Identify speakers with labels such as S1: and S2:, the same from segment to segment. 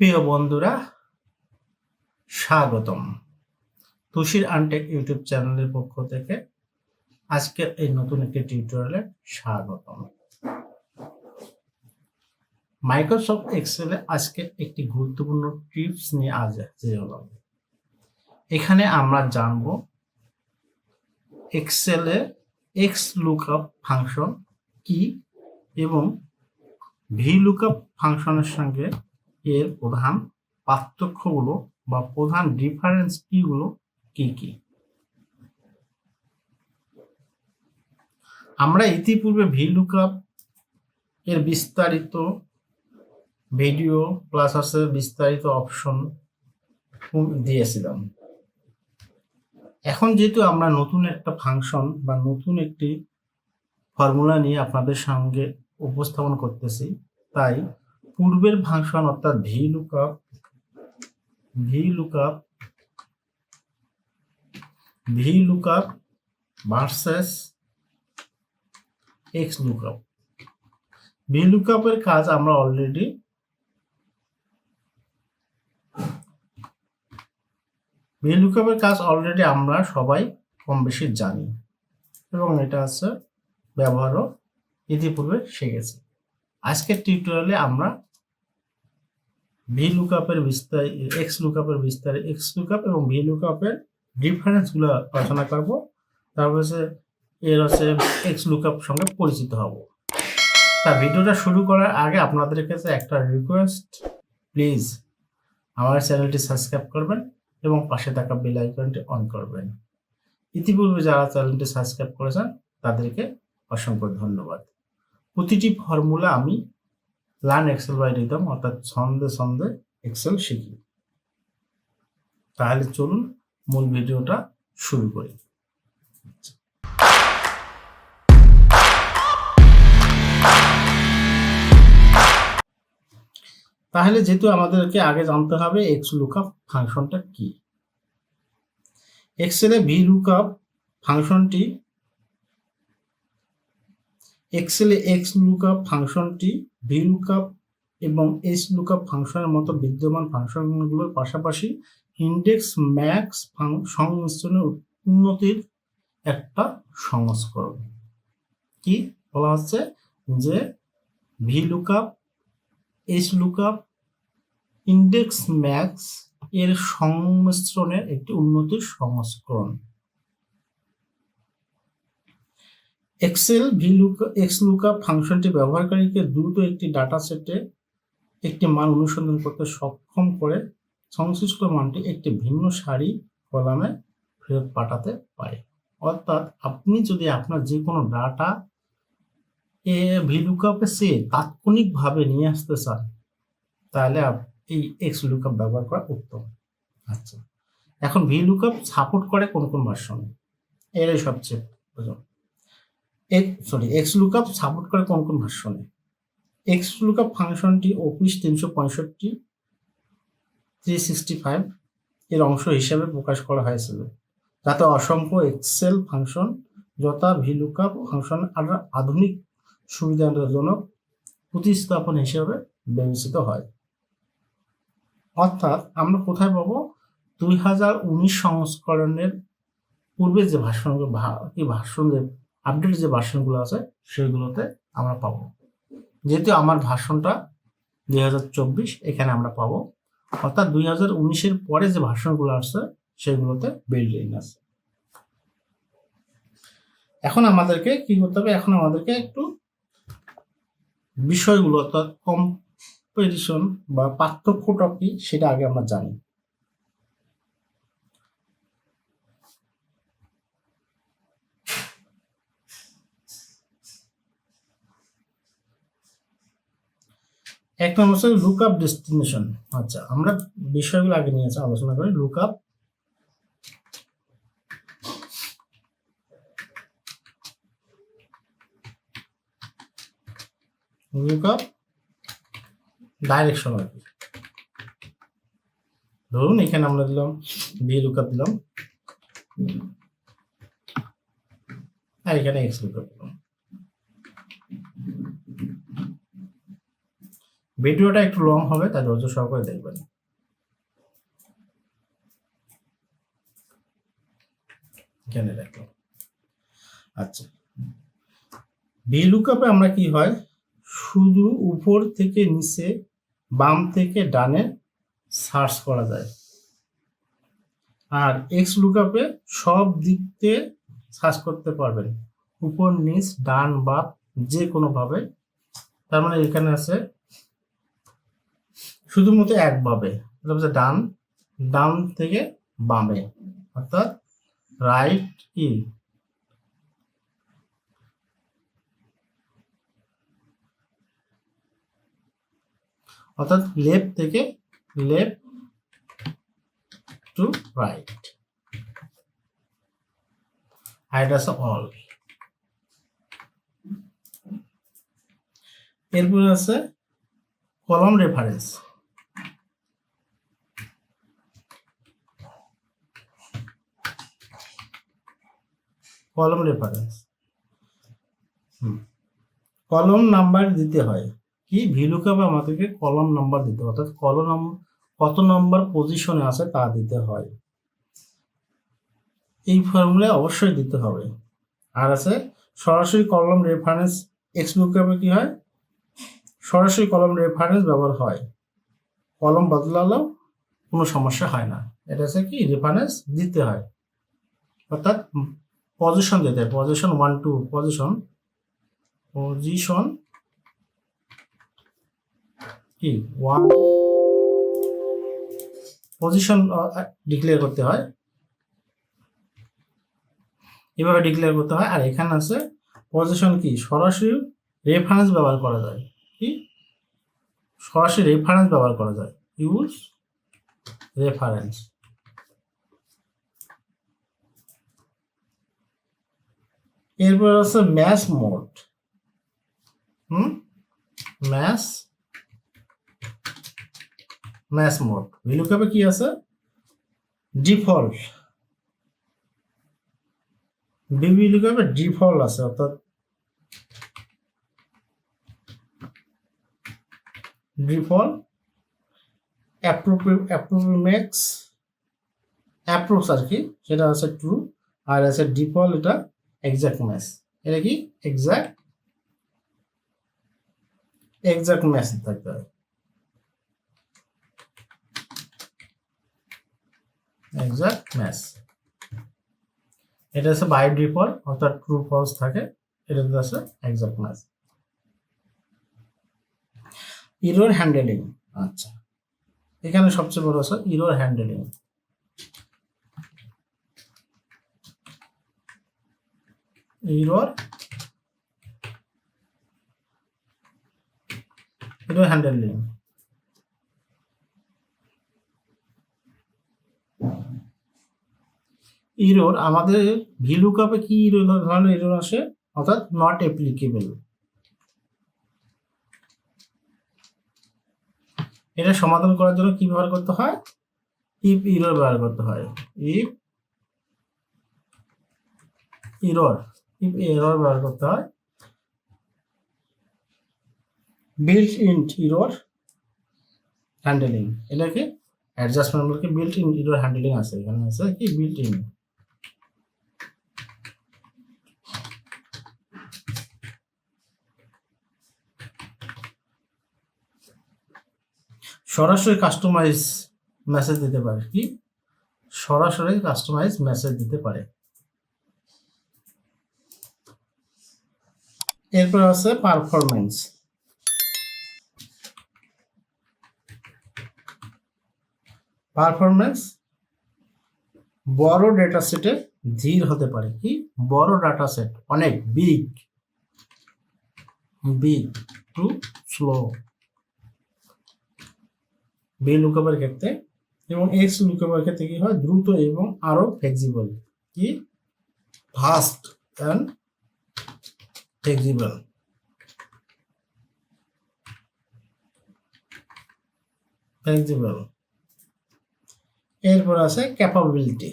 S1: প্রিয় বন্ধুরা, স্বাগতম তুষির আনটেক ইউটিউব চ্যানেলের পক্ষ থেকে। আজকের এই নতুন একটি টিউটোরিয়ালে স্বাগতম। মাইক্রোসফট এক্সেলে আজকে একটি গুরুত্বপূর্ণ টিপস নিয়ে আজ হাজির এখানে আমরা জানব এক্সেলে এক্স লুকআপ ফাংশন কি এবং ভি লুকআপ ফাংশনের সঙ্গে এর প্রধান পার্থক্যগুলো বা প্রধান ডিফারেন্স কিগুলো কি কি? আমরা ইতিপূর্বে ভি লুকআপ এর বিস্তারিত ভিডিও প্লাস আছে বিস্তারিত অপশন দিয়েছিলাম। এখন যেহেতু আমরা নতুন একটা ফাংশন বা নতুন একটি ফর্মুলা নিয়ে আপনাদের সঙ্গে উপস্থাপন করতেছি, তাই পূর্বের ফাংশন অর্থাৎ V lookup V lookup V lookup versus X lookup V লুকআপের কাজ আমরা অলরেডি ভি লুকআপের কাজ অলরেডি আমরা সবাই কম বেশি জানি এবং এটা আছে ব্যবহারও ইতিপূর্বে শিখেছি। আজকের টিউটোরিয়ালে আমরা ভি লুকআপের বিস্তার এক্স লুকআপের বিস্তার এক্স লুকআপ এবং ভি লুকআপের ডিফারেন্সগুলো আলোচনা করব। তারপর হচ্ছে এর হচ্ছে এক্স লুকআপ সঙ্গে পরিচিত হব। তা ভিডিওটা শুরু করার আগে আপনাদের কাছে একটা রিকোয়েস্ট প্লিজ আমার চ্যানেলটি সাবস্ক্রাইব করবেন এবং পাশে থাকা বেল আইকনটি অন করবেন। ইতিপূর্বে যারা চ্যানেলটি সাবস্ক্রাইব করেছেন, তাদেরকে অসংখ্য ধন্যবাদ। প্রতিটি ফর্মুলা আমি লার্ন এক্সেল বাই রিদম অর্থাৎ ছন্দে ছন্দে এক্সেল শিখি। তাহলে চলুন মূল ভিডিওটা শুরু করি। তাহলে যেহেতু আমাদেরকে আগে জানতে হবে এক্স লুকআপ ফাংশনটা কি? এক্সেলে ভি লুকআপ ফাংশনটি এক্সেলে এক্স লুকআপ ফাংশনটি ভি লুকআপ এবং এস লুকআপ ফাংশনের মতো বিদ্যমান ফাংশনগুলোর পাশাপাশি ইন্ডেক্স ম্যাক্স সংমিশ্রণের উন্নতির একটা সংস্করণ। কি বলা হচ্ছে? যে V lookup S lookup index max এর সংমিশ্রণের একটি উন্নতির সংস্করণ। এক্সেল ভি এক্স লুকআপ ফাংশনটি ব্যবহারকারীকে দ্রুত একটি ডাটা সেটে একটি মান অনুসন্ধান করতে সক্ষম করে, সংশ্লিষ্ট মানটি একটি ভিন্ন সারি কলামে ফেরত পাঠাতে পারে। অর্থাৎ আপনি যদি আপনার যে কোনো ডাটা এ ভি লুকআপে সে তাৎক্ষণিকভাবে নিয়ে আসতে চান, তাহলে এই এক্স লুকআপ ব্যবহার করা উত্তম। আচ্ছা। এখন ভি লুকআপ সাপোর্ট করে কোন কোন ভার্সনে এরাই সবচেয়ে প্রয়োজন। সরি এক্স লুকআপ সাপোর্ট করে কোন কোন ভার্সনে এক্স লুকআপ ফাংশনটি অফিস তিনশো পঁয়ষট্টি থ্রি সিক্সটি ফাইভ এর অংশ হিসেবে প্রকাশ করা হয়েছিল। যাতে অসংখ্য এক্সেল ফাংশন যথা ভি লুকআপ ফাংশন আর আধুনিক সুবিধাজনক প্রতিস্থাপন হিসেবে বিবেচিত হয়। অর্থাৎ আমরা কোথায় পাবো? দুই হাজার উনিশ সংস্করণের পূর্বে যে ভাষণ ভাষণ আপডেট যে ভার্সনগুলো আছে, সেগুলোতে আমরা পাবো। যেহেতু আমার ভাষণটা দুই হাজার চব্বিশ, এখানে আমরা পাবো। অর্থাৎ দুই হাজার উনিশের পরে যে ভাষণগুলো আসছে, সেগুলোতে বিল্ড আছে। এখন আমাদেরকে কি করতে হবে? এখন আমাদেরকে একটু বিষয়গুলো, অর্থাৎ কম্পিটিশন বা পার্থক্যটা কি, সেটা আগে আমরা জানি। এক নম্বর হচ্ছে লুক আপ ডেস্টিনেশন আচ্ছা আমরা বিষয়গুলো আগে নিয়ে আলোচনা করি। Look up look up direction আর কি। ধরুন এখানে আমরা দিলাম বি লুক আপ দিলাম। আর এখানে এক্স লুক আপ দিলাম ভিডিওটা একটু লং হবে, তাই ধৈর্য সহকারে দেখবেন। এখানে দেখো। আচ্ছা। ভিলুকাপে আমরা কি হয়? শুধু উপর থেকে নিচে, বাম থেকে ডানে সার্চ করা যায়। আর এক্স লুকআপে সব দিক দিয়ে সার্চ করতে পারবেন। উপর, নিচ, ডান বা যে কোনো ভাবে তার মানে এখানে আছে শুধুমাত্র একভাবে ডান ডান থেকে বামে, অর্থাৎ রাইট ইন অর্থাৎ লেফট থেকে লেফট টু রাইট আর অল এরপরে আছে কলম রেফারেন্স কলম রেফারেন্স কলম নাম্বার দিতে হয়। কি ভিলুকাপ আমাদেরকে কলম নাম্বার দিতে হয়? অর্থাৎ কলম কত নম্বর পজিশনে আছে তা দিতে হয়। এই ফর্মুলা অবশ্যই দিতে হবে। আর আছে সরাসরি কলম রেফারেন্স এক্স লুকআপে কি হয়? সরাসরি কলম রেফারেন্স ব্যবহার হয়। কলম বদলালেও কোনো সমস্যা হয় না। এটা হচ্ছে কি? রেফারেন্স দিতে হয়। অর্থাৎ পজিশন হয় position one two position position কি? ওয়ান পজিশন ডিক্লেয়ার করতে হয়। এভাবে ডিক্লেয়ার করতে হয়। আর এখানে আছে পজিশন কি? সরাসরি রেফারেন্স ব্যবহার করা যায়। কি? সরাসরি রেফারেন্স ব্যবহার করা যায়। ইউজ রেফারেন্স এরপর আছে match mode hmm? Match match mode ভিলুকাপে কি আছে? ডিফল্ট বিবি লুকাপে ডিফল্ট আছে, অর্থাৎ ডিফল্ট অ্যাপ্রোপ্রিমেক্স অ্যাপ্রোচ আর কি, সেটা আছে ট্রু আর আছে ডিফল্ট এটা এক্সাক্ট ম্যাচ এটা কি? এক্সাক্ট এক্সাক্ট ম্যাচ থাকতে হয় এক্সাক্ট ম্যাচ এটা হচ্ছে বাই ডিফল্ট অর্থাৎ ট্রু ফলস থাকে। এটা হচ্ছে এক্সাক্ট ম্যাচ ইরোর হ্যান্ডেলিং আচ্ছা। এখানে সবচেয়ে বড় আছে error handling error error handling error আমাদের ভিলু কাপে কি ধরনের ইরোর আসে? অর্থাৎ নট অ্যাপ্লিকেবল এটা সমাধান করার জন্য কি ব্যবহার করতে হয়? ইফ ইরর ব্যবহার করতে হয়। ইফ ইরর এরর ব্যবহার করতে হয়। বিল্ট ইন ইরর হ্যান্ডেলিং এটা কি অ্যাডজাস্টমেন্ট বলতে বিল্ট ইন ইরর হ্যান্ডেলিং আছে। এখানে আছে কি? বিল্ট ইন সরাসরি কাস্টমাইজ মেসেজ দিতে পারে কি? সরাসরি কাস্টমাইজ মেসেজ দিতে পারে। এরপর আছে পারফরমেন্স পারফরমেন্স বড় ডেটা সেটে ধীর হতে পারে। কি? বড় ডাটা সেট অনেক বিগ বিগ টু স্লো বি লুকআপের ক্ষেত্রে এবং এক্স লুকআপের ক্ষেত্রে কি হয়? দ্রুত এবং আরও ফ্লেক্সিবল কি? ফাস্ট অ্যান্ড ফ্লেক্সিবল ফ্লেক্সিবল এরপর আছে ক্যাপাবিলিটি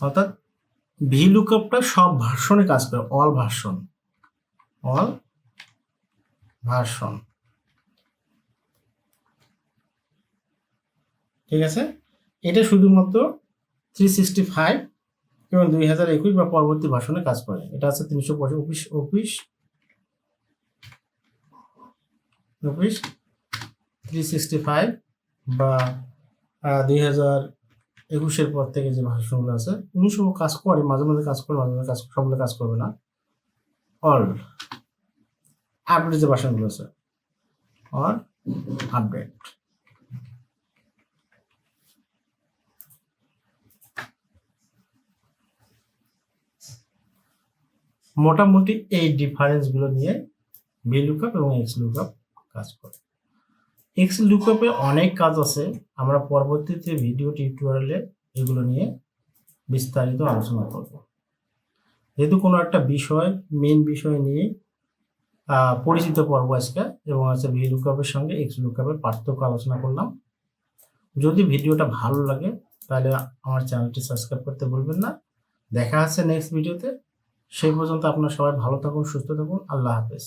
S1: অর্থাৎ ভি লুকআপটা সব ভার্সনে কাজ করে অল ভার্সন অল ভার্সন ঠিক আছে? এটা শুধুমাত্র থ্রি সিক্সটি ফাইভ এবং দুই হাজার একুশ বা পরবর্তী ভাষণে কাজ করে। এটা আছে তিনশো পঁচিশ office office office three sixty five বা দুই হাজার একুশের পর থেকে যে ভাষণগুলো আছে উনিশশো কাজ করে, মাঝে মাঝে কাজ করে, মাঝে মাঝে কাজ সবগুলো কাজ করবে না। অল আপডেট যে ভাষণগুলো আছে। অল আপডেট মোটামুটি এই ডিফারেন্সগুলো নিয়ে বি লুকআপ এবং এক্স লুকআপ কাজ করে। এক্স লুকআপে অনেক কাজ আছে, আমরা পরবর্তীতে ভিডিও টিউটোরিয়ালে এগুলো নিয়ে বিস্তারিত আলোচনা করব। যেহেতু কোনো একটা বিষয় মেন বিষয় নিয়ে পরিচিত পর্ব আজকে এবং আছে ভি লুকআপের সঙ্গে এক্স লুকআপের পার্থক্য আলোচনা করলাম। যদি ভিডিওটা ভালো লাগে, তাহলে আমার চ্যানেলটি সাবস্ক্রাইব করতে ভুলবেন না। দেখা হচ্ছে নেক্সট ভিডিওতে সেই পর্যন্ত আপনারা সবাই ভালো থাকুন সুস্থ থাকুন। আল্লাহ হাফেজ।